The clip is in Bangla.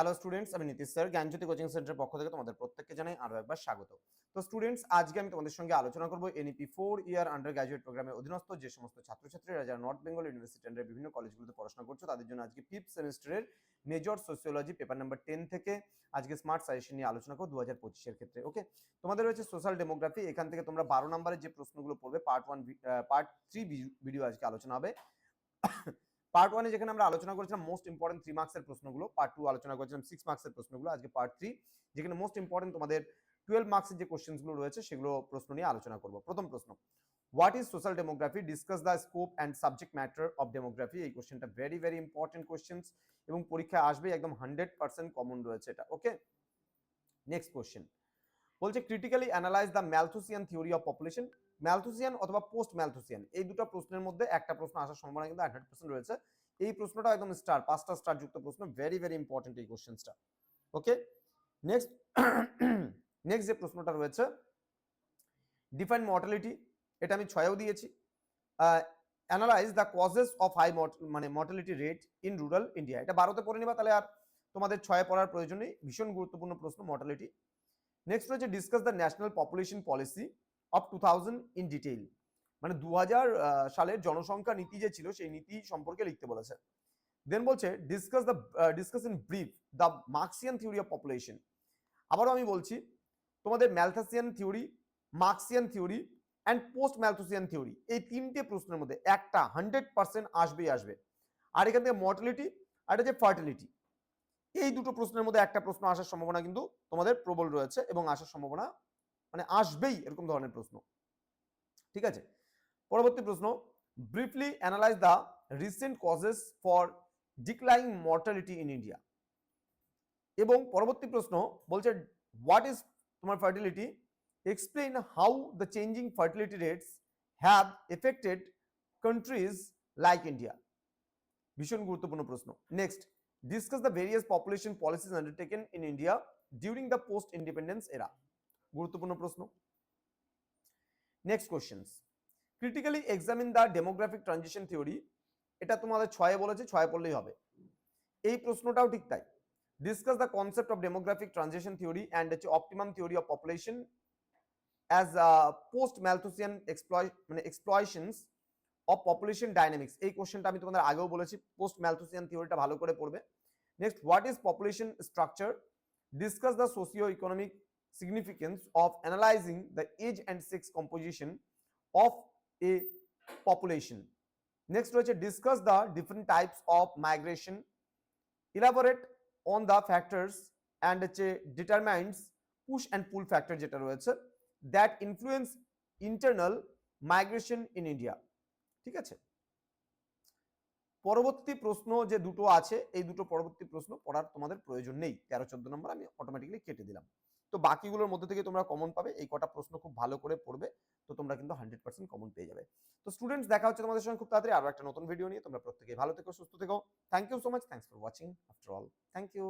হ্যালো স্টুডেন্টস আমি নীতিশ স্যার, জ্ঞানজ্যোতি কোচিং সেন্টারের পক্ষ থেকে তোমাদের প্রত্যেককে জানাই আরও একবার স্বাগত। তো স্টুডেন্টস আজকে আমি তোমাদের সঙ্গে আলোচনা করব এনইপি ফোর ইয়ার আন্ডার গ্র্যাজুয়েট প্রোগ্রামের অধীনস্থ যে সমস্ত ছাত্রছাত্রীরা যারা নর্থ বেঙ্গল ইউনিভার্সিটি আন্ডার বিভিন্ন কলেজগুলোতে পড়াশোনা করছ, তাদের জন্য আজকে ফিফথ সেমিস্টারের major sociology paper number ten থেকে আজকে স্মার্ট সাজেশন নিয়ে আলোচনা করব দু হাজার পঁচিশের ক্ষেত্রে ওকে তোমাদের রয়েছে সোশ্যাল ডেমোগ্রাফি এখান থেকে তোমরা বারো নম্বরের যে প্রশ্নগুলো পড়বে part one part three video আজকে আলোচনা হবে। পার্ট ওয়ানে যেখানে আমরা আলোচনা করেছিলাম মোস্ট ইম্পর্টেন্ট থ্রি মার্কসের প্রশ্নগুলো পার্ট টু আলোচনা করেছিলাম সিক্স মার্কসের প্রশ্নগুলো, আজকে পার্ট থ্রি যেখানে মোস্ট ইম্পর্টেন্ট তোমাদের টুয়েলভ মার্কসের যে কোশ্চেন্সগুলো রয়েছে, সেগুলো প্রশ্ন নিয়ে আলোচনা করব। প্রথম প্রশ্ন what is social demography discuss the scope and subject matter of demography এই কোশ্চেনটা ভেরি ভেরি ইম্পর্টেন্ট কোশ্চেন্স এবং পরীক্ষায় আসবে একদম হান্ড্রেড পার্সেন্ট কমন রয়েছে এটা ওকে নেক্সট কোশ্চেন বলছে critically analyse the Malthusian theory of population Malthusian অথবা পোস্ট ম্যালথুসিয়ান এই দুটো প্রশ্নের মধ্যে একটা প্রশ্ন আসার সম্ভাবনা কিন্তু হান্ড্রেড পার্সেন্ট রয়েছে। এই প্রশ্নটা একদম স্টার পাঁচটা স্টার যুক্ত প্রশ্ন ভেরি ভেরি ইম্পর্টেন্ট এই কোশ্চেন্সটা ওকে নেক্সট নেক্সট যে প্রশ্নটা রয়েছে ডিফাইন মর্টালিটি এটা আমি ছয়েও দিয়েছি। Analyse the causes of high মানে mortality rate in rural India এটা বারোতে পড়ে নিবা তাহলে আর তোমাদের ছয়ে পড়ার প্রয়োজন নেই। ভীষণ গুরুত্বপূর্ণ প্রশ্ন মর্টালিটি নেক্সট রয়েছে discuss the national population policy of two thousand in detail মানে দু সালের জনসংখ্যা নীতি যে ছিল, সেই নীতি সম্পর্কে লিখতে বলেছে। দেন বলছে discuss the discuss in brief the Marxian theory of population আবারও আমি বলছি, তোমাদের Malthusian theory Marxian theory and post Malthusian theory এই তিনটে প্রশ্নের মধ্যে একটা হান্ড্রেড পার্সেন্ট আসবেই আসবে। আর এখান থেকে মর্টালিটি আর এটা যে ফার্টিলিটি এই দুটো প্রশ্নের মধ্যে একটা প্রশ্ন আসার সম্ভাবনা কিন্তু তোমাদের প্রবল রয়েছে এবং আসার সম্ভাবনা মানে আসবেই এরকম ধরনের প্রশ্ন। ঠিক আছে? পরবর্তী প্রশ্ন briefly analyse the recent causes for declining mortality in India এবং পরবর্তী প্রশ্ন বলছে হোয়াট ইজ তোমার fertility explain how the changing fertility rates have affected countries like India ভীষণ গুরুত্বপূর্ণ প্রশ্ন। Next discuss the various population policies undertaken in India during the post independence এরা গুরুত্বপূর্ণ প্রশ্ন। Next questions critically examine the demographic transition theory এটা তোমাদের ছয়ে বলেছে, ছয়ে পড়লেই হবে। এই প্রশ্নটাও ঠিক তাই। Discuss the concept of demographic transition theory and হচ্ছে optimum theory of population as post Malthusian এক্সপ্লয় মানে এক্সপ্লয়শনস অফ পপুলেশন ডাইনামিক্স এই কোশ্চেনটা আমি তোমাদের আগেও বলেছি পোস্ট ম্যালথুসিয়ান থিওরিটা ভালো করে পড়বে। Next what is population structure discuss the socio economic significance of analyzing the age and sex composition of a population. Next রয়েছে discuss the different types of migration, elaborate on the factors and হচ্ছে determines push and pull factor যেটা রয়েছে that influence internal migration in India. ঠিক আছে পরবর্তী প্রশ্ন যে দুটো আছে এই দুটো পরবর্তী প্রশ্ন পড়ার তোমাদের প্রয়োজন নেই তেরো চোদ্দ নম্বর আমি অটোমেটিক্যালি কেটে দিলাম তো বাকিগুলোর মধ্যে থেকে তোমরা কমন পাবে। এই কটা প্রশ্ন খুব ভালো করে পড়বে, তো তোমরা কিন্তু হান্ড্রেড পার্সেন্ট কমন পেয়ে যাবে। তো স্টুডেন্টস দেখা হচ্ছে তোমাদের সঙ্গে খুব তাড়াতাড়ি আরও একটা নতুন ভিডিও নিয়ে। তোমরা প্রত্যেকে ভালো থেকো, সুস্থ থেকো। Thank you so much thanks for watching after all thank you